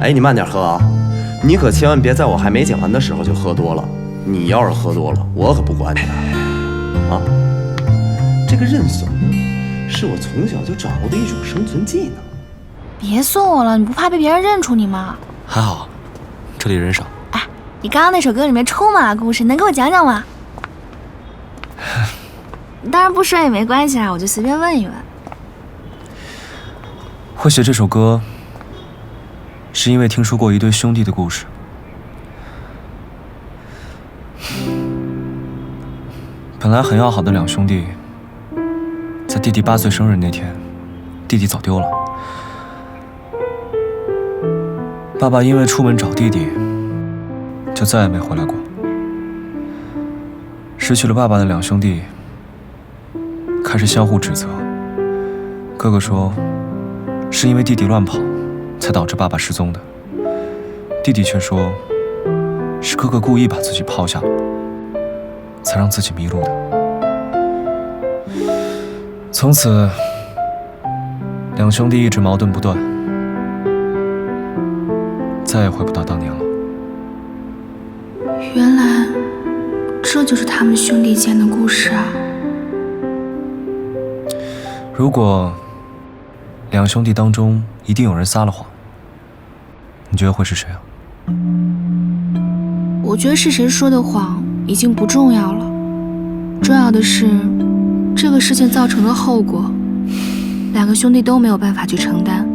哎，你慢点喝啊！你可千万别在我还没讲完的时候就喝多了。你要是喝多了，我可不管你的啊！这个认怂是我从小就掌握的一种生存技能。别送我了，你不怕被别人认出你吗？还好，这里人少。哎，你刚刚那首歌里面充满了故事，能给我讲讲吗？当然不说也没关系啊，我就随便问一问。会写这首歌，是因为听说过一对兄弟的故事。本来很要好的两兄弟，在弟弟八岁生日那天，弟弟走丢了。爸爸因为出门找弟弟，就再也没回来过。失去了爸爸的两兄弟，开始相互指责。哥哥说，是因为弟弟乱跑，才导致爸爸失踪的。弟弟却说，是哥哥故意把自己抛下了。才让自己迷路的。从此，两兄弟一直矛盾不断，再也回不到当年了。原来，这就是他们兄弟间的故事啊！如果两兄弟当中一定有人撒了谎，你觉得会是谁啊？我觉得是谁说的谎。已经不重要了，重要的是这个事情造成的后果，两个兄弟都没有办法去承担，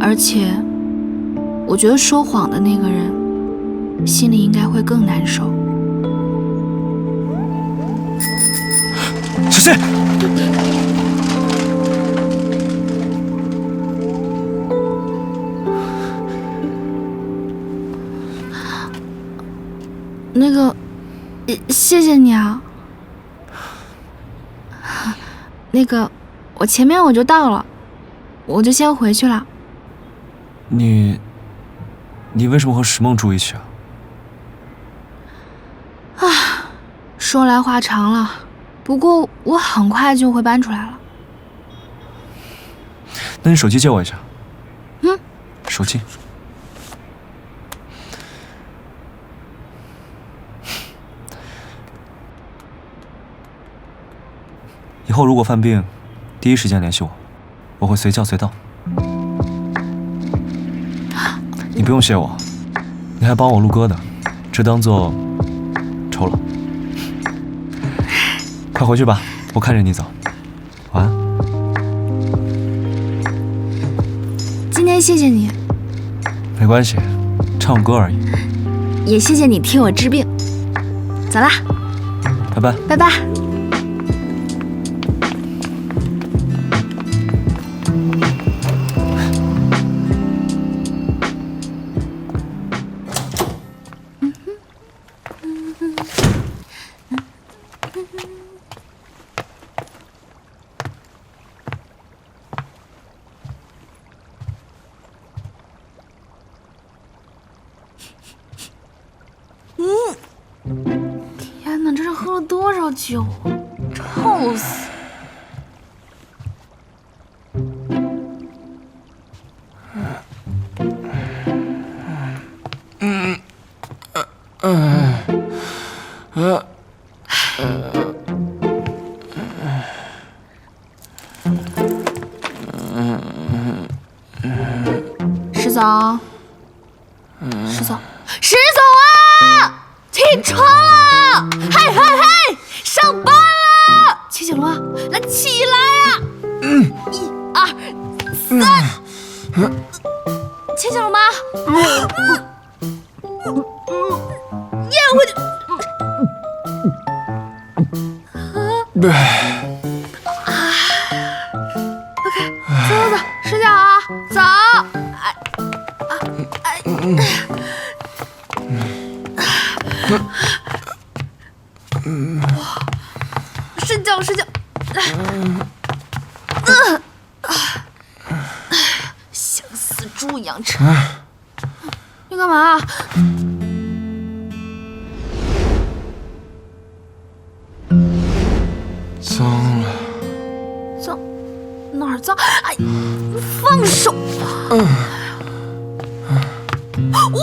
而且我觉得说谎的那个人心里应该会更难受。是谁？那个。谢谢你啊，那个，我前面我就到了，我就先回去了。你，你为什么和石梦住一起啊？啊，说来话长了，不过我很快就会搬出来了。那你手机借我一下。嗯，手机。以后如果犯病，第一时间联系我，我会随叫随到。你不用谢我，你还帮我录歌呢，这当做酬劳。快回去吧，我看着你走。晚安。今天谢谢你。没关系，唱歌而已。也谢谢你替我治病。走啦。拜拜。拜拜。喝酒？臭死！嗯，呃，呃，石总，石总，石总啊！起床了，嘿嘿嘿，啊，OK，走走走，睡觉啊，走。哎，哎，哎。哇！睡觉睡觉，来，像死猪一样吃。你干嘛？哎，放手吧！我，